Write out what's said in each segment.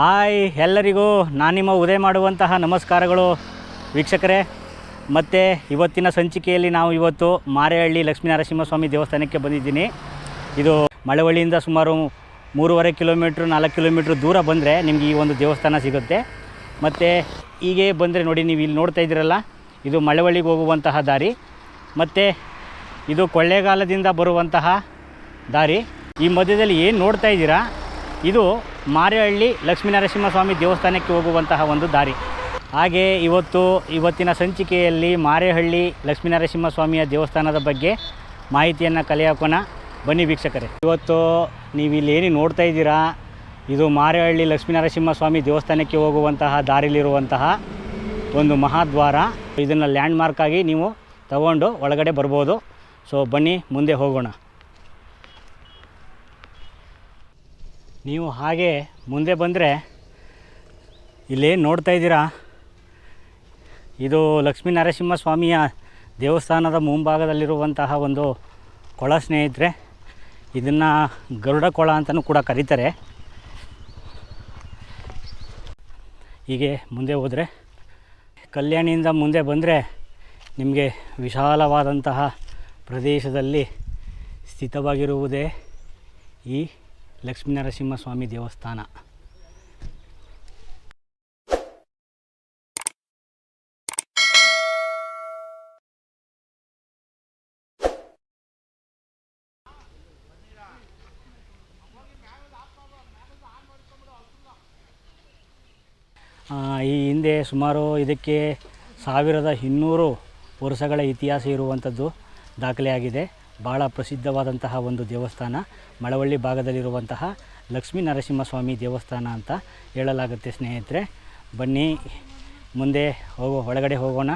Hi ಎಲ್ಲರಿಗೂ ನಾನು ನಿಮ್ಮ ಉದಯ ಮಾಡುವಂತಹ ನಮಸ್ಕಾರಗಳು. ವೀಕ್ಷಕರೇ, ಮತ್ತು ಇವತ್ತಿನ ಸಂಚಿಕೆಯಲ್ಲಿ ನಾವು ಇವತ್ತು ಮಾರೇಹಳ್ಳಿ ಲಕ್ಷ್ಮೀನರಸಿಂಹಸ್ವಾಮಿ ದೇವಸ್ಥಾನಕ್ಕೆ ಬಂದಿದ್ದೀನಿ. ಇದು ಮಳವಳ್ಳಿಯಿಂದ ಸುಮಾರು ಮೂರುವರೆ ಕಿಲೋಮೀಟ್ರ್, ನಾಲ್ಕು ಕಿಲೋಮೀಟ್ರ್ ದೂರ ಬಂದರೆ ನಿಮಗೆ ಈ ಒಂದು ದೇವಸ್ಥಾನ ಸಿಗುತ್ತೆ. ಮತ್ತು ಹೀಗೆ ಬಂದರೆ ನೋಡಿ ನೀವು ಇಲ್ಲಿ ನೋಡ್ತಾ ಇದ್ದೀರಲ್ಲ, ಇದು ಮಳವಳ್ಳಿಗೆ ಹೋಗುವಂತಹ ದಾರಿ. ಮತ್ತು ಇದು ಕೊಳ್ಳೇಗಾಲದಿಂದ ಬರುವಂತಹ ದಾರಿ. ಈ ಮಧ್ಯದಲ್ಲಿ ಏನು ನೋಡ್ತಾ ಇದ್ದೀರಾ? ಇದು ಮಾರೇಹಳ್ಳಿ ಲಕ್ಷ್ಮೀನರಸಿಂಹಸ್ವಾಮಿ ದೇವಸ್ಥಾನಕ್ಕೆ ಹೋಗುವಂತಹ ಒಂದು ದಾರಿ. ಹಾಗೆ ಇವತ್ತು ಇವತ್ತಿನ ಸಂಚಿಕೆಯಲ್ಲಿ ಮಾರೇಹಳ್ಳಿ ಲಕ್ಷ್ಮೀನರಸಿಂಹಸ್ವಾಮಿಯ ದೇವಸ್ಥಾನದ ಬಗ್ಗೆ ಮಾಹಿತಿಯನ್ನು ಕಲೆ ಹಾಕೋಣ ಬನ್ನಿ ವೀಕ್ಷಕರೇ. ಇವತ್ತು ನೀವು ಇಲ್ಲಿ ಏನು ನೋಡ್ತಾ ಇದ್ದೀರಾ? ಇದು ಮಾರೇಹಳ್ಳಿ ಲಕ್ಷ್ಮೀನರಸಿಂಹಸ್ವಾಮಿ ದೇವಸ್ಥಾನಕ್ಕೆ ಹೋಗುವಂತಹ ದಾರಿಲಿರುವಂತಹ ಒಂದು ಮಹಾದ್ವಾರ. ಇದನ್ನು ಲ್ಯಾಂಡ್ಮಾರ್ಕಾಗಿ ನೀವು ತಗೊಂಡು ಒಳಗಡೆ ಬರ್ಬೋದು. ಸೊ ಬನ್ನಿ, ಮುಂದೆ ಹೋಗೋಣ. ನೀವು ಹಾಗೆ ಮುಂದೆ ಬಂದರೆ ಇಲ್ಲೇನು ನೋಡ್ತಾ ಇದ್ದೀರಾ? ಇದು ಲಕ್ಷ್ಮೀ ನರಸಿಂಹ ಸ್ವಾಮಿಯ ದೇವಸ್ಥಾನದ ಮುಂಭಾಗದಲ್ಲಿರುವಂತಹ ಒಂದು ಕೊಳ ಸ್ನೇಹಿತರೆ, ಇದನ್ನು ಗರುಡ ಕೊಳ ಅಂತಲೂ ಕೂಡ ಕರೀತಾರೆ. ಹೀಗೆ ಮುಂದೆ ಹೋದರೆ ಕಲ್ಯಾಣಿಯಿಂದ ಮುಂದೆ ಬಂದರೆ ನಿಮಗೆ ವಿಶಾಲವಾದಂತಹ ಪ್ರದೇಶದಲ್ಲಿ ಸ್ಥಿತವಾಗಿರುವುದೇ ಈ ಲಕ್ಷ್ಮೀನರಸಿಂಹಸ್ವಾಮಿ ದೇವಸ್ಥಾನ. ಈ ಹಿಂದೆ ಸುಮಾರು ಇದಕ್ಕೆ ಸಾವಿರದ ಇನ್ನೂರು ವರ್ಷಗಳ ಇತಿಹಾಸ ಇರುವಂಥದ್ದು ದಾಖಲೆಯಾಗಿದೆ. ಭಾಳ ಪ್ರಸಿದ್ಧವಾದಂತಹ ಒಂದು ದೇವಸ್ಥಾನ, ಮಳವಳ್ಳಿ ಭಾಗದಲ್ಲಿರುವಂತಹ ಲಕ್ಷ್ಮೀ ನರಸಿಂಹಸ್ವಾಮಿ ದೇವಸ್ಥಾನ ಅಂತ ಹೇಳಲಾಗುತ್ತೆ ಸ್ನೇಹಿತರೆ. ಬನ್ನಿ, ಮುಂದೆ ಹೋಗೋ, ಒಳಗಡೆ ಹೋಗೋಣ.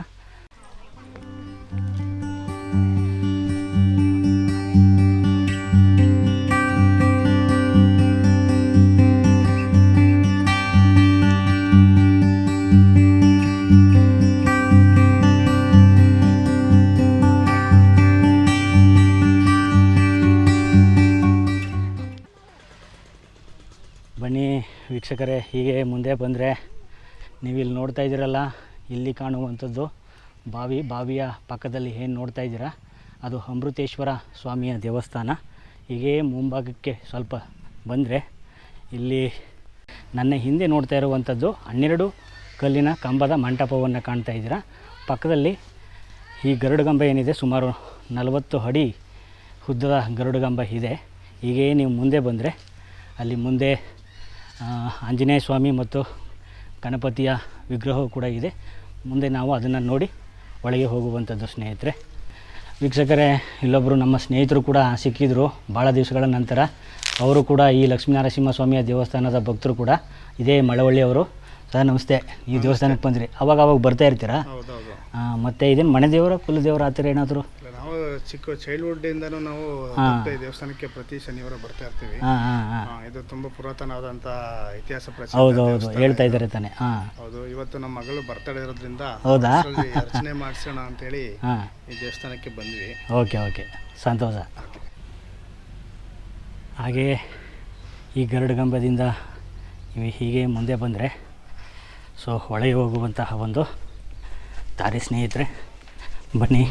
ವೀಕ್ಷಕರೇ, ಹೀಗೆ ಮುಂದೆ ಬಂದರೆ ನೀವು ಇಲ್ಲಿ ನೋಡ್ತಾ ಇದ್ದೀರಲ್ಲ, ಇಲ್ಲಿ ಕಾಣುವಂಥದ್ದು ಬಾವಿ, ಬಾವಿಯ ಪಕ್ಕದಲ್ಲಿ ಏನು ನೋಡ್ತಾ ಇದ್ದೀರಾ? ಅದು ಅಮೃತೇಶ್ವರ ಸ್ವಾಮಿಯ ದೇವಸ್ಥಾನ. ಹೀಗೆ ಮುಂಭಾಗಕ್ಕೆ ಸ್ವಲ್ಪ ಬಂದರೆ ಇಲ್ಲಿ ನನ್ನ ಹಿಂದೆ ನೋಡ್ತಾ ಇರುವಂಥದ್ದು ಹನ್ನೆರಡು ಕಲ್ಲಿನ ಕಂಬದ ಮಂಟಪವನ್ನು ಕಾಣ್ತಾ ಇದ್ದೀರಾ. ಪಕ್ಕದಲ್ಲಿ ಈ ಗರುಡಗಂಬ ಏನಿದೆ, ಸುಮಾರು ನಲವತ್ತು ಅಡಿ ಉದ್ದದ ಗರುಡಗಂಬ ಇದೆ. ಹೀಗೆ ನೀವು ಮುಂದೆ ಬಂದರೆ, ಅಲ್ಲಿ ಮುಂದೆ ಆಂಜನೇಯ ಸ್ವಾಮಿ ಮತ್ತು ಗಣಪತಿಯ ವಿಗ್ರಹವು ಕೂಡ ಇದೆ. ಮುಂದೆ ನಾವು ಅದನ್ನು ನೋಡಿ ಒಳಗೆ ಹೋಗುವಂಥದ್ದು ಸ್ನೇಹಿತರೆ. ವೀಕ್ಷಕರೇ ಇಲ್ಲೊಬ್ಬರು ನಮ್ಮ ಸ್ನೇಹಿತರು ಕೂಡ ಸಿಕ್ಕಿದ್ರು ಭಾಳ ದಿವಸಗಳ ನಂತರ. ಅವರು ಕೂಡ ಈ ಲಕ್ಷ್ಮೀನರಸಿಂಹಸ್ವಾಮಿಯ ದೇವಸ್ಥಾನದ ಭಕ್ತರು ಕೂಡ ಇದೇ ಮಳವಳ್ಳಿಯವರು. ಸರ್ ನಮಸ್ತೆ. ಈ ದೇವಸ್ಥಾನಕ್ಕೆ ಬಂದ್ರಿ. ಅವಾಗ ಅವಾಗ ಬರ್ತಾ ಇರ್ತೀರಾ? ಮತ್ತು ಇದೇನು ಮನೆ ದೇವರ ಕುಲದೇವರ ಆ ಥರ ಏನಾದರೂ? ನಾವು ಚಿಕ್ಕ ಚೈಲ್ಡ್ಹುಡ್ ಇಂದನೂ ನಾವು. ಈ ದೇವಸ್ಥಾನಕ್ಕೆ ಪ್ರತಿ ಶನಿವಾರ ಬರ್ತಾ ಇರ್ತೀವಿ. ಹಾಂ ಹಾಂ ಹಾಂ. ಆ, ಇದು ತುಂಬಾ ಪುರಾತನವಾದಂತ ಇತಿಹಾಸ ಪ್ರಸಿದ್ಧ ಹೌದು ದೇವಸ್ಥಾನ ಹೇಳ್ತಾ ಇದು. ಇದ್ದಾರೆ ತಾನೆ. ಹಾಂ. ಹೌದು ಇವತ್ತು ನಮ್ಮ ಮಗಳು ಬರ್ತಾ ಇರೋದ್ರಿಂದ ಹೌದಾ? ಅಷ್ಟ್ರಲ್ಲಿ ಅರ್ಚನೆ ಮಾಡಿಸೋಣ ಅಂತ ಹೇಳಿ ಈ ದೇವಸ್ಥಾನಕ್ಕೆ ಬಂದ್ವಿ. Okay okay. ಸಂತೋಷ. ಹಾಗೆ ಈ ಗರುಡಗಂಬದಿಂದ ನೀವು ಹೀಗೆ ಮುಂದೆ ಬಂದರೆ ಸೊ ಒಳಗೆ ಹೋಗುವಂತಹ ಒಂದು ದಾರಿ ಸ್ನೇಹಿತರೆ ಬನ್ನಿ.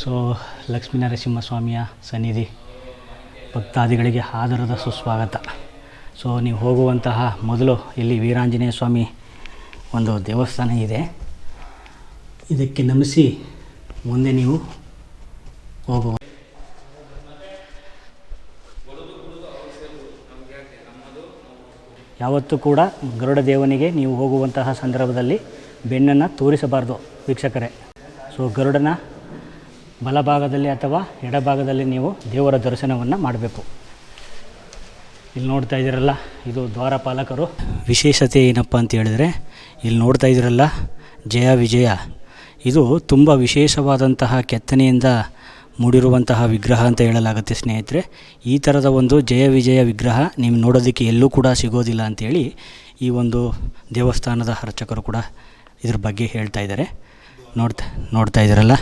ಸೊ ಲಕ್ಷ್ಮೀನರಸಿಂಹಸ್ವಾಮಿಯ ಸನ್ನಿಧಿ ಭಕ್ತಾದಿಗಳಿಗೆ ಆದರದ ಸುಸ್ವಾಗತ. ಸೊ ನೀವು ಹೋಗುವಂತಹ ಮೊದಲು ಇಲ್ಲಿ ವೀರಾಂಜನೇಯ ಸ್ವಾಮಿ ಒಂದು ದೇವಸ್ಥಾನ ಇದೆ. ಇದಕ್ಕೆ ನಮಿಸಿ ಮುಂದೆ ನೀವು ಹೋಗುವ ಯಾವತ್ತೂ ಕೂಡ ಗರುಡ ದೇವನಿಗೆ ನೀವು ಹೋಗುವಂತಹ ಸಂದರ್ಭದಲ್ಲಿ ಬೆನ್ನನ್ನು ತೋರಿಸಬಾರ್ದು ವೀಕ್ಷಕರೇ. ಸೊ ಗರುಡನ ಬಲಭಾಗದಲ್ಲಿ ಅಥವಾ ಎಡಭಾಗದಲ್ಲಿ ನೀವು ದೇವರ ದರ್ಶನವನ್ನು ಮಾಡಬೇಕು. ಇಲ್ಲಿ ನೋಡ್ತಾ ಇದ್ದೀರಲ್ಲ, ಇದು ದ್ವಾರಪಾಲಕರು. ವಿಶೇಷತೆ ಏನಪ್ಪ ಅಂತ ಹೇಳಿದರೆ, ಇಲ್ಲಿ ನೋಡ್ತಾ ಇದ್ದೀರಲ್ಲ, ಜಯ ವಿಜಯ. ಇದು ತುಂಬ ವಿಶೇಷವಾದಂತಹ ಕೆತ್ತನೆಯಿಂದ ಮೂಡಿರುವಂತಹ ವಿಗ್ರಹ ಅಂತ ಹೇಳಲಾಗುತ್ತೆ ಸ್ನೇಹಿತರೆ. ಈ ಥರದ ಒಂದು ಜಯ ವಿಜಯ ವಿಗ್ರಹ ನೀವು ನೋಡೋದಕ್ಕೆ ಎಲ್ಲೂ ಕೂಡ ಸಿಗೋದಿಲ್ಲ ಅಂಥೇಳಿ ಈ ಒಂದು ದೇವಸ್ಥಾನದ ಅರ್ಚಕರು ಕೂಡ ಇದ್ರ ಬಗ್ಗೆ ಹೇಳ್ತಾ ಇದ್ದಾರೆ. ನೋಡ್ತಾ ನೋಡ್ತಾ ಇದ್ದೀರಲ್ಲ?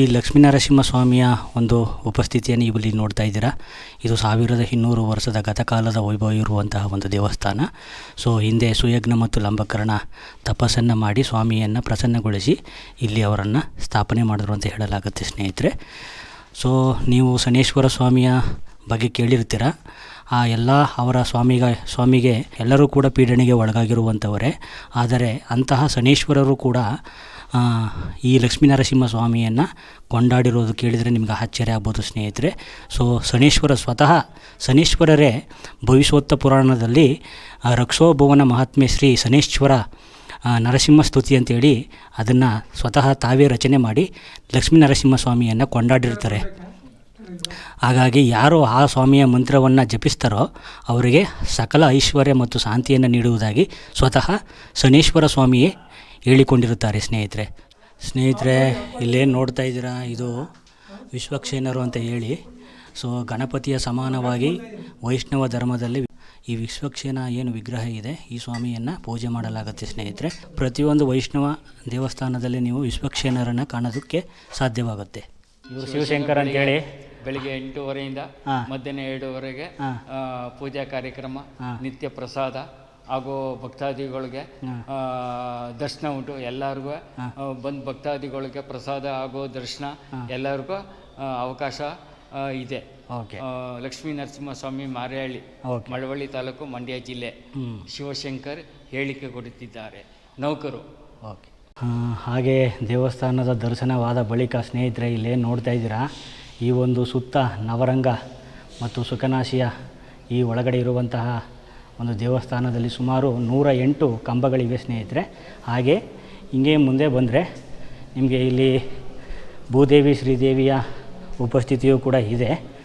ಈ ಲಕ್ಷ್ಮೀನರಸಿಂಹ ಸ್ವಾಮಿಯ ಒಂದು ಉಪಸ್ಥಿತಿಯನ್ನು ಇಲ್ಲಿ ನೋಡ್ತಾ ಇದ್ದೀರಾ. ಇದು ಸಾವಿರದ ಇನ್ನೂರು ವರ್ಷದ ಗತಕಾಲದ ವೈಭವ ಇರುವಂತಹ ಒಂದು ದೇವಸ್ಥಾನ. ಸೊ, ಹಿಂದೆ ಸುಯಜ್ಞ ಮತ್ತು ಲಂಬಕರಣ ತಪಸ್ಸನ್ನು ಮಾಡಿ ಸ್ವಾಮಿಯನ್ನು ಪ್ರಸನ್ನಗೊಳಿಸಿ ಇಲ್ಲಿ ಅವರನ್ನು ಸ್ಥಾಪನೆ ಮಾಡಿದ್ರು ಅಂತ ಹೇಳಲಾಗುತ್ತೆ ಸ್ನೇಹಿತರೆ. ಸೊ, ನೀವು ಶನೇಶ್ವರ ಸ್ವಾಮಿಯ ಬಗ್ಗೆ ಕೇಳಿರ್ತೀರ. ಆ ಎಲ್ಲ ಅವರ ಸ್ವಾಮಿಗ, ಸ್ವಾಮಿಗೆ ಎಲ್ಲರೂ ಕೂಡ ಪೀಡನೆಗೆ ಒಳಗಾಗಿರುವಂಥವರೇ ಆದರೆ ಅಂತಹ ಶನೇಶ್ವರರು ಕೂಡ ಈ ಲಕ್ಷ್ಮೀನರಸಿಂಹ ಸ್ವಾಮಿಯನ್ನು ಕೊಂಡಾಡಿರೋದು ಕೇಳಿದರೆ ನಿಮ್ಗೆ ಆಶ್ಚರ್ಯ ಆಗ್ಬೋದು, ಸ್ನೇಹಿತರೆ. ಸೊ ಶನೇಶ್ವರ ಸ್ವತಃ, ಶನೇಶ್ವರರೇ ಭವಿಷ್ಯೋತ್ತ ಪುರಾಣದಲ್ಲಿ ರಕ್ಷೋಭವನ ಮಹಾತ್ಮೆ ಶ್ರೀ ಶನೇಶ್ವರ ನರಸಿಂಹ ಸ್ತುತಿ ಅಂತೇಳಿ ಅದನ್ನು ಸ್ವತಃ ತಾವೇ ರಚನೆ ಮಾಡಿ ಲಕ್ಷ್ಮೀ ನರಸಿಂಹ ಕೊಂಡಾಡಿರ್ತಾರೆ. ಹಾಗಾಗಿ ಯಾರು ಆ ಸ್ವಾಮಿಯ ಮಂತ್ರವನ್ನು ಜಪಿಸ್ತಾರೋ ಅವರಿಗೆ ಸಕಲ ಐಶ್ವರ್ಯ ಮತ್ತು ಶಾಂತಿಯನ್ನು ನೀಡುವುದಾಗಿ ಸ್ವತಃ ಶನೇಶ್ವರ ಸ್ವಾಮಿಯೇ ಹೇಳಿಕೊಂಡಿರುತ್ತಾರೆ ಸ್ನೇಹಿತರೆ. ಸ್ನೇಹಿತರೆ ಇಲ್ಲೇನು ನೋಡ್ತಾ ಇದ್ದೀರಾ? ಇದು ವಿಶ್ವಕ್ಷೇನರು ಅಂತ ಹೇಳಿ. ಸೊ ಗಣಪತಿಯ ಸಮಾನವಾಗಿ ವೈಷ್ಣವ ಧರ್ಮದಲ್ಲಿ ಈ ವಿಶ್ವಕ್ಷೇನ ಏನು ವಿಗ್ರಹ ಇದೆ ಈ ಸ್ವಾಮಿಯನ್ನು ಪೂಜೆ ಮಾಡಲಾಗುತ್ತೆ ಸ್ನೇಹಿತರೆ. ಪ್ರತಿಯೊಂದು ವೈಷ್ಣವ ದೇವಸ್ಥಾನದಲ್ಲಿ ನೀವು ವಿಶ್ವಕ್ಷೇನರನ್ನು ಕಾಣೋದಕ್ಕೆ ಸಾಧ್ಯವಾಗುತ್ತೆ. ಇವರು ಶಿವಶಂಕರ್ ಅಂತೇಳಿ ಬೆಳಿಗ್ಗೆ ಎಂಟೂವರೆಯಿಂದ ಹಾ. ಮಧ್ಯಾಹ್ನ ಎರಡೂವರೆಗೆ ಪೂಜಾ ಕಾರ್ಯಕ್ರಮ ಹಾ. ನಿತ್ಯ ಪ್ರಸಾದ ಹಾಗೂ ಭಕ್ತಾದಿಗಳಿಗೆ ದರ್ಶನ ಉಂಟು. ಎಲ್ಲರಿಗೂ ಬಂದು ಭಕ್ತಾದಿಗಳಿಗೆ ಪ್ರಸಾದ ಹಾಗೂ ದರ್ಶನ ಎಲ್ಲರಿಗೂ ಅವಕಾಶ ಇದೆ. ಲಕ್ಷ್ಮೀ ನರಸಿಂಹಸ್ವಾಮಿ ಮಾರೇಹಳ್ಳಿ ಮಳವಳ್ಳಿ ತಾಲೂಕು ಮಂಡ್ಯ ಜಿಲ್ಲೆ ಶಿವಶಂಕರ್ ಹೇಳಿಕೆ ಕೊಡುತ್ತಿದ್ದಾರೆ. ನೌಕರು. ಓಕೆ. ಹಾಗೆ ದೇವಸ್ಥಾನದ ದರ್ಶನವಾದ ಬಳಿಕ ಸ್ನೇಹಿತರೆ ಇಲ್ಲೇ ನೋಡ್ತಾ ಇದ್ದೀರಾ? ಈ ಒಂದು ಸುತ್ತ ನವರಂಗ ಮತ್ತು ಸುಖನಾಶಿಯ ಈ ಒಳಗಡೆ ಇರುವಂತಹ ಒಂದು ದೇವಸ್ಥಾನದಲ್ಲಿ ಸುಮಾರು ನೂರ ಎಂಟು ಕಂಬಗಳಿವೆ ಸ್ನೇಹಿತರೆ. ಹಾಗೆ ಹಿಂಗೆ ಮುಂದೆ ಬಂದರೆ ನಿಮಗೆ ಇಲ್ಲಿ ಭೂದೇವಿ, ಶ್ರೀದೇವಿಯ ಉಪಸ್ಥಿತಿಯೂ ಕೂಡ ಇದೆ.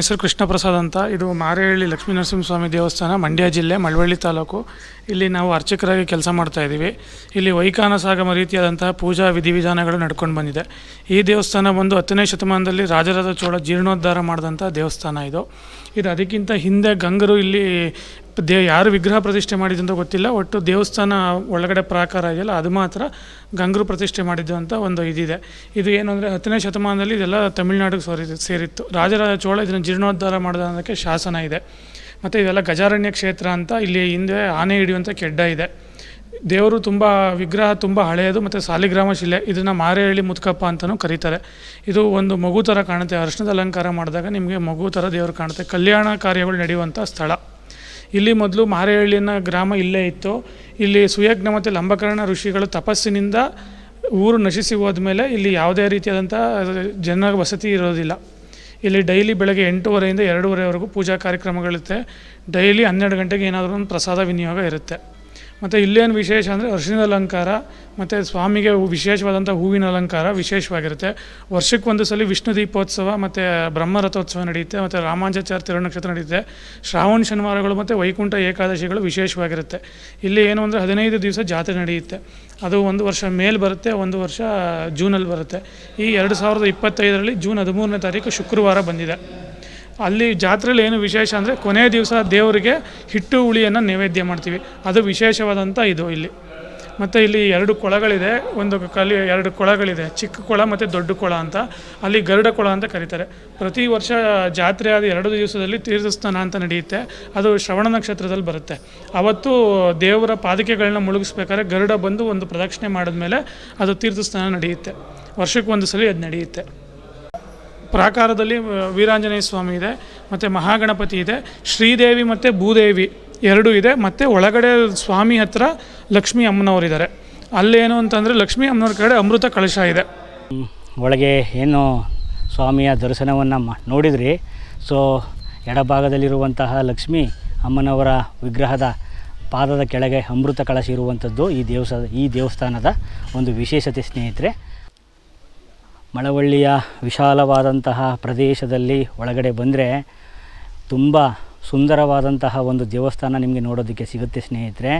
ಹೆಸರು ಕೃಷ್ಣ ಪ್ರಸಾದ್ ಅಂತ. ಇದು ಮಾರೇಹಳ್ಳಿ ಲಕ್ಷ್ಮೀ ನರಸಿಂಹಸ್ವಾಮಿ ದೇವಸ್ಥಾನ, ಮಂಡ್ಯ ಜಿಲ್ಲೆ, ಮಳವಳ್ಳಿ ತಾಲೂಕು. ಇಲ್ಲಿ ನಾವು ಅರ್ಚಕರಾಗಿ ಕೆಲಸ ಮಾಡ್ತಾ ಇದ್ದೀವಿ. ಇಲ್ಲಿ ವೈಖಾನ ಸಾಗಮ ರೀತಿಯಾದಂತಹ ಪೂಜಾ ವಿಧಿವಿಧಾನಗಳು ನಡ್ಕೊಂಡು ಬಂದಿದೆ. ಈ ದೇವಸ್ಥಾನ ಬಂದು ಹತ್ತನೇ ಶತಮಾನದಲ್ಲಿ ರಾಜರಾಜ ಚೋಳ ಜೀರ್ಣೋದ್ಧಾರ ಮಾಡಿದಂಥ ದೇವಸ್ಥಾನ ಇದು. ಇದು ಅದಕ್ಕಿಂತ ಹಿಂದೆ ಗಂಗರು ಇಲ್ಲಿ ದೇ ಯಾರು ವಿಗ್ರಹ ಪ್ರತಿಷ್ಠೆ ಮಾಡಿದಂತ ಗೊತ್ತಿಲ್ಲ, ಒಟ್ಟು ದೇವಸ್ಥಾನ ಒಳಗಡೆ ಪ್ರಾಕಾರ ಇದೆಯಲ್ಲ, ಅದು ಮಾತ್ರ ಗಂಗರು ಪ್ರತಿಷ್ಠೆ ಮಾಡಿದ್ದು ಅಂತ ಒಂದು ಇದಿದೆ. ಇದು ಏನು ಅಂದರೆ ಹತ್ತನೇ ಶತಮಾನದಲ್ಲಿ ಇದೆಲ್ಲ ತಮಿಳುನಾಡಿಗೆ ಸೋರಿ, ಸೇರಿತ್ತು. ರಾಜರಾಜ ಚೋಳ ಇದನ್ನು ಜೀರ್ಣೋದ್ಧಾರ ಮಾಡೋದಕ್ಕೆ ಶಾಸನ ಇದೆ. ಮತ್ತು ಇದೆಲ್ಲ ಗಜಾರಣ್ಯ ಕ್ಷೇತ್ರ ಅಂತ ಇಲ್ಲಿ ಹಿಂದೆ ಆನೆ ಹಿಡಿಯುವಂಥ ಕೆಡ್ಡ ಇದೆ. ದೇವರು ತುಂಬ, ವಿಗ್ರಹ ತುಂಬ ಹಳೆಯದು, ಮತ್ತು ಸಾಲಿಗ್ರಾಮ ಶಿಲೆ, ಇದನ್ನು ಮಾರೇಹಳ್ಳಿ ಮುತ್ಕಪ್ಪ ಅಂತಲೂ ಕರೀತಾರೆ. ಇದು ಒಂದು ಮಗು ಥರ ಕಾಣುತ್ತೆ. ಅರ್ಶನದ ಅಲಂಕಾರ ಮಾಡಿದಾಗ ನಿಮಗೆ ಮಗು ಥರ ದೇವರು ಕಾಣುತ್ತೆ. ಕಲ್ಯಾಣ ಕಾರ್ಯಗಳು ನಡೆಯುವಂಥ ಸ್ಥಳ. ಇಲ್ಲಿ ಮೊದಲು ಮಾರೇಹಳ್ಳಿನ ಗ್ರಾಮ ಇಲ್ಲೇ ಇತ್ತು. ಇಲ್ಲಿ ಸುಯಜ್ಞ ಮತ್ತು ಲಂಬಕರ್ಣ ಋಷಿಗಳು ತಪಸ್ಸಿನಿಂದ ಊರು ನಶಿಸಿ ಹೋದ್ಮೇಲೆ ಇಲ್ಲಿ ಯಾವುದೇ ರೀತಿಯಾದಂಥ ಜನ ವಸತಿ ಇರೋದಿಲ್ಲ. ಇಲ್ಲಿ ಡೈಲಿ ಬೆಳಗ್ಗೆ ಎಂಟೂವರೆಯಿಂದ ಎರಡೂವರೆವರೆಗೂ ಪೂಜಾ ಕಾರ್ಯಕ್ರಮಗಳಿರುತ್ತೆ. ಡೈಲಿ ಹನ್ನೆರಡು ಗಂಟೆಗೆ ಏನಾದರೂ ಒಂದು ಪ್ರಸಾದ ವಿನಿಯೋಗ ಇರುತ್ತೆ. ಮತ್ತು ಇಲ್ಲೇನು ವಿಶೇಷ ಅಂದರೆ ಅರಿಶಿಣದ ಅಲಂಕಾರ, ಮತ್ತು ಸ್ವಾಮಿಗೆ ವಿಶೇಷವಾದಂಥ ಹೂವಿನ ಅಲಂಕಾರ ವಿಶೇಷವಾಗಿರುತ್ತೆ. ವರ್ಷಕ್ಕೆ ಒಂದು ಸಲ ವಿಷ್ಣು ದೀಪೋತ್ಸವ, ಮತ್ತು ಬ್ರಹ್ಮರಥೋತ್ಸವ ನಡೆಯುತ್ತೆ, ಮತ್ತು ರಾಮಾಂಜಾಚಾರ ತಿರುನಕ್ಷತ್ರ ನಡೆಯುತ್ತೆ. ಶ್ರಾವಣ ಶನಿವಾರಗಳು ಮತ್ತು ವೈಕುಂಠ ಏಕಾದಶಿಗಳು ವಿಶೇಷವಾಗಿರುತ್ತೆ. ಇಲ್ಲಿ ಏನು ಅಂದರೆ ಹದಿನೈದು ದಿವಸ ಜಾತ್ರೆ ನಡೆಯುತ್ತೆ. ಅದು ಒಂದು ವರ್ಷ ಮೇಲ್ ಬರುತ್ತೆ, ಒಂದು ವರ್ಷ ಜೂನಲ್ಲಿ ಬರುತ್ತೆ. ಈ ಎರಡು ಸಾವಿರದ ಇಪ್ಪತ್ತೈದರಲ್ಲಿ ಜೂನ್ ಹದಿಮೂರನೇ ತಾರೀಕು ಶುಕ್ರವಾರ ಬಂದಿದೆ. ಅಲ್ಲಿ ಜಾತ್ರೆಯಲ್ಲಿ ಏನು ವಿಶೇಷ ಅಂದರೆ ಕೊನೆಯ ದಿವಸ ದೇವರಿಗೆ ಹಿಟ್ಟು ಹುಳಿಯನ್ನು ನೈವೇದ್ಯ ಮಾಡ್ತೀವಿ. ಅದು ವಿಶೇಷವಾದಂಥ ಇದು ಇಲ್ಲಿ. ಮತ್ತು ಇಲ್ಲಿ ಎರಡು ಕೊಳಗಳಿದೆ. ಒಂದು ಕಲಿ ಎರಡು ಕೊಳಗಳಿದೆ. ಚಿಕ್ಕ ಕೊಳ ಮತ್ತು ದೊಡ್ಡ ಕೊಳ ಅಂತ. ಅಲ್ಲಿ ಗರುಡ ಕೊಳ ಅಂತ ಕರೀತಾರೆ. ಪ್ರತಿ ವರ್ಷ ಜಾತ್ರೆ ಆದ ಎರಡು ದಿವಸದಲ್ಲಿ ತೀರ್ಥಸ್ನಾನ ಅಂತ ನಡೆಯುತ್ತೆ. ಅದು ಶ್ರವಣ ನಕ್ಷತ್ರದಲ್ಲಿ ಬರುತ್ತೆ. ಅವತ್ತು ದೇವರ ಪಾದಕೆಗಳನ್ನ ಮುಳುಗಿಸ್ಬೇಕಾದ್ರೆ ಗರುಡ ಬಂದು ಒಂದು ಪ್ರದಕ್ಷಿಣೆ ಮಾಡಿದ್ಮೇಲೆ ಅದು ತೀರ್ಥಸ್ನಾನ ನಡೆಯುತ್ತೆ. ವರ್ಷಕ್ಕೆ ಒಂದು ಸಲ ಅದು ನಡೆಯುತ್ತೆ. ಪ್ರಾಕಾರದಲ್ಲಿ ವೀರಾಂಜನೇಯ ಸ್ವಾಮಿ ಇದೆ, ಮತ್ತು ಮಹಾಗಣಪತಿ ಇದೆ, ಶ್ರೀದೇವಿ ಮತ್ತು ಭೂದೇವಿ ಎರಡೂ ಇದೆ, ಮತ್ತು ಒಳಗಡೆ ಸ್ವಾಮಿ ಹತ್ರ ಲಕ್ಷ್ಮೀ ಅಮ್ಮನವರಿದ್ದಾರೆ ಅಲ್ಲೇನು ಅಂತಂದರೆ ಲಕ್ಷ್ಮೀ ಅಮ್ಮನವ್ರ ಕಡೆ ಅಮೃತ ಕಳಶ ಇದೆ. ಒಳಗೆ ಏನು ಸ್ವಾಮಿಯ ದರ್ಶನವನ್ನು ನೋಡಿದ್ರಿ, ಸೊ ಎಡಭಾಗದಲ್ಲಿರುವಂತಹ ಲಕ್ಷ್ಮಿ ಅಮ್ಮನವರ ವಿಗ್ರಹದ ಪಾದದ ಕೆಳಗೆ ಅಮೃತ ಕಳಶ ಇರುವಂಥದ್ದು ಈ ದೇವಸ್ಥಾನ ಈ ದೇವಸ್ಥಾನದ ಒಂದು ವಿಶೇಷತೆ ಸ್ನೇಹಿತರೆ ಮಳವಳ್ಳಿಯ ವಿಶಾಲವಾದಂತಹ ಪ್ರದೇಶದಲ್ಲಿ ಒಳಗಡೆ ಬಂದರೆ ತುಂಬ ಸುಂದರವಾದಂತಹ ಒಂದು ದೇವಸ್ಥಾನ ನಿಮಗೆ ನೋಡೋದಕ್ಕೆ ಸಿಗುತ್ತೆ ಸ್ನೇಹಿತರೆ.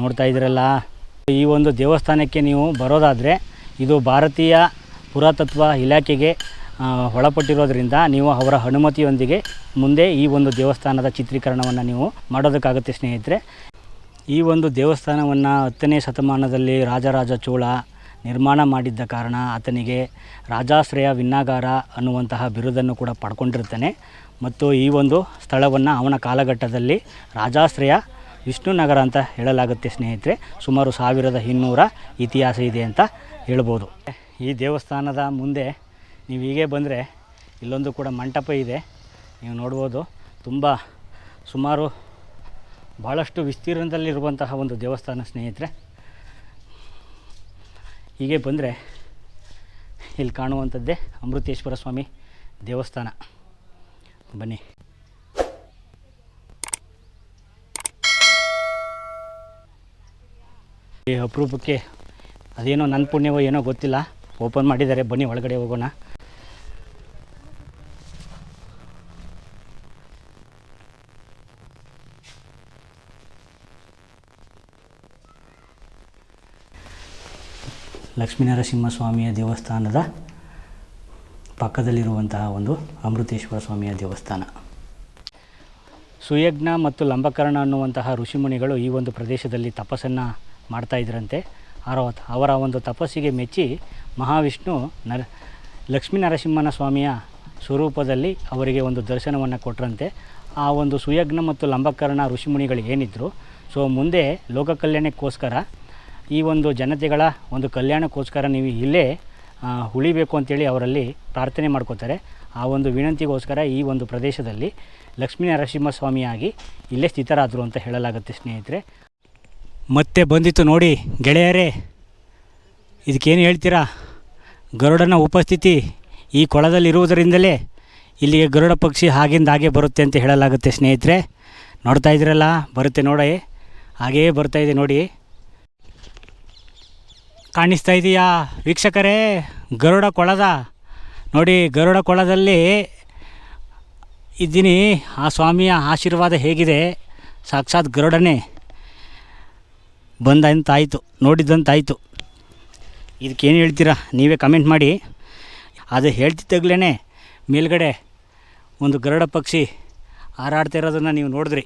ನೋಡ್ತಾ ಇದ್ದೀರಲ್ಲ? ಈ ಒಂದು ದೇವಸ್ಥಾನಕ್ಕೆ ನೀವು ಬರೋದಾದರೆ ಇದು ಭಾರತೀಯ ಪುರಾತತ್ವ ಇಲಾಖೆಗೆ ಒಳಪಟ್ಟಿರೋದ್ರಿಂದ ನೀವು ಅವರ ಅನುಮತಿಯೊಂದಿಗೆ ಮುಂದೆ ಈ ಒಂದು ದೇವಸ್ಥಾನದ ಚಿತ್ರೀಕರಣವನ್ನು ನೀವು ಮಾಡೋದಕ್ಕಾಗುತ್ತೆ ಸ್ನೇಹಿತರೆ. ಈ ಒಂದು ದೇವಸ್ಥಾನವನ್ನು ಹತ್ತನೇ ಶತಮಾನದಲ್ಲಿ ರಾಜರಾಜ ಚೋಳ ನಿರ್ಮಾಣ ಮಾಡಿದ್ದ ಕಾರಣ ಆತನಿಗೆ ರಾಜಾಶ್ರಯ ವಿನ್ನಾಗಾರ ಅನ್ನುವಂತಹ ಬಿರುದನ್ನು ಕೂಡ ಪಡ್ಕೊಂಡಿರ್ತಾನೆ. ಮತ್ತು ಈ ಒಂದು ಸ್ಥಳವನ್ನು ಅವನ ಕಾಲಘಟ್ಟದಲ್ಲಿ ರಾಜಾಶ್ರಯ ವಿಷ್ಣುನಗರ ಅಂತ ಹೇಳಲಾಗುತ್ತೆ ಸ್ನೇಹಿತರೆ. ಸುಮಾರು ಸಾವಿರದ ಇನ್ನೂರ ಇತಿಹಾಸ ಇದೆ ಅಂತ ಹೇಳ್ಬೋದು. ಈ ದೇವಸ್ಥಾನದ ಮುಂದೆ ನೀವು ಹೀಗೆ ಬಂದರೆ ಇಲ್ಲೊಂದು ಕೂಡ ಮಂಟಪ ಇದೆ. ನೀವು ನೋಡ್ಬೋದು ತುಂಬ ಸುಮಾರು ಭಾಳಷ್ಟು ವಿಸ್ತೀರ್ಣದಲ್ಲಿರುವಂತಹ ಒಂದು ದೇವಸ್ಥಾನ ಸ್ನೇಹಿತರೆ. ಹೀಗೆ ಬಂದರೆ ಇಲ್ಲಿ ಕಾಣುವಂಥದ್ದೇ ಅಮೃತೇಶ್ವರ ಸ್ವಾಮಿ ದೇವಸ್ಥಾನ. ಬನ್ನಿ. ಈ ಅಪರೂಪಕ್ಕೆ ಅದೇನೋ ನನ್ನ ಪುಣ್ಯವೋ ಏನೋ ಗೊತ್ತಿಲ್ಲ. ಓಪನ್ ಮಾಡಿದ್ದಾರೆ. ಬನ್ನಿ, ಒಳಗಡೆ ಹೋಗೋಣ. ಲಕ್ಷ್ಮೀನರಸಿಂಹ ಸ್ವಾಮಿಯ ದೇವಸ್ಥಾನದ ಪಕ್ಕದಲ್ಲಿರುವಂತಹ ಒಂದು ಅಮೃತೇಶ್ವರ ಸ್ವಾಮಿಯ ದೇವಸ್ಥಾನ. ಸುಯಜ್ಞ ಮತ್ತು ಲಂಬಕರ್ಣ ಅನ್ನುವಂತಹ ಋಷಿಮುನಿಗಳು ಈ ಒಂದು ಪ್ರದೇಶದಲ್ಲಿ ತಪಸ್ಸನ್ನು ಮಾಡ್ತಾ ಇದ್ರಂತೆ. ಅವರ ಅವರ ಒಂದು ತಪಸ್ಸಿಗೆ ಮೆಚ್ಚಿ ಮಹಾವಿಷ್ಣು ನರ ಲಕ್ಷ್ಮೀ ನರಸಿಂಹನ ಸ್ವಾಮಿಯ ಸ್ವರೂಪದಲ್ಲಿ ಅವರಿಗೆ ಒಂದು ದರ್ಶನವನ್ನು ಕೊಟ್ಟರಂತೆ ಆ ಒಂದು ಸುಯಜ್ಞ ಮತ್ತು ಲಂಬಕರ್ಣ ಋಷಿಮುನಿಗಳು ಏನಿದ್ರು, ಸೊ ಮುಂದೆ ಲೋಕ ಕಲ್ಯಾಣಕ್ಕೋಸ್ಕರ ಈ ಒಂದು ಜನತೆಗಳ ಒಂದು ಕಲ್ಯಾಣಕ್ಕೋಸ್ಕರ ನೀವು ಇಲ್ಲೇ ಉಳಿಬೇಕು ಅಂತೇಳಿ ಅವರಲ್ಲಿ ಪ್ರಾರ್ಥನೆ ಮಾಡ್ಕೋತಾರೆ. ಆ ಒಂದು ವಿನಂತಿಗೋಸ್ಕರ ಈ ಒಂದು ಪ್ರದೇಶದಲ್ಲಿ ಲಕ್ಷ್ಮೀ ನರಸಿಂಹಸ್ವಾಮಿಯಾಗಿ ಇಲ್ಲೇ ಸ್ಥಿತರಾದರು ಅಂತ ಹೇಳಲಾಗುತ್ತೆ ಸ್ನೇಹಿತರೆ. ಮತ್ತೆ ಬಂದಿತ್ತು ನೋಡಿ ಗೆಳೆಯರೇ, ಇದಕ್ಕೇನು ಹೇಳ್ತೀರಾ? ಗರುಡನ ಉಪಸ್ಥಿತಿ ಈ ಕೊಳದಲ್ಲಿರುವುದರಿಂದಲೇ ಇಲ್ಲಿಗೆ ಗರುಡ ಪಕ್ಷಿ ಹಾಗಿಂದ ಹಾಗೆ ಬರುತ್ತೆ ಅಂತ ಹೇಳಲಾಗುತ್ತೆ ಸ್ನೇಹಿತರೆ. ನೋಡ್ತಾ ಇದ್ದೀರಲ್ಲ, ಬರುತ್ತೆ ನೋಡಿ. ಹಾಗೇ ಬರ್ತಾಯಿದೆ ನೋಡಿ. ಕಾಣಿಸ್ತಾ ಇದೆಯಾ? ವೀಕ್ಷಕರೇ, ಗರುಡ ಕೊಳದ. ನೋಡಿ, ಗರುಡ ಕೊಳದಲ್ಲಿ ಇದ್ದೀನಿ. ಆ ಸ್ವಾಮಿಯ ಆಶೀರ್ವಾದ ಹೇಗಿದೆ? ಸಾಕ್ಷಾತ್ ಗರುಡನೇ. ಬಂದಂತಾಯಿತು ನೋಡಿದ್ದಂತಾಯಿತು ಇದಕ್ಕೇನು ಹೇಳ್ತೀರಾ? ನೀವೇ ಕಮೆಂಟ್ ಮಾಡಿ. ಅದು ಹೇಳ್ತಿದ್ದಾಗಲೇ ಮೇಲ್ಗಡೆ ಒಂದು ಗರುಡ ಪಕ್ಷಿ ಹಾರಾಡ್ತಾ ಇರೋದನ್ನು ನೀವು ನೋಡಿದ್ರಿ.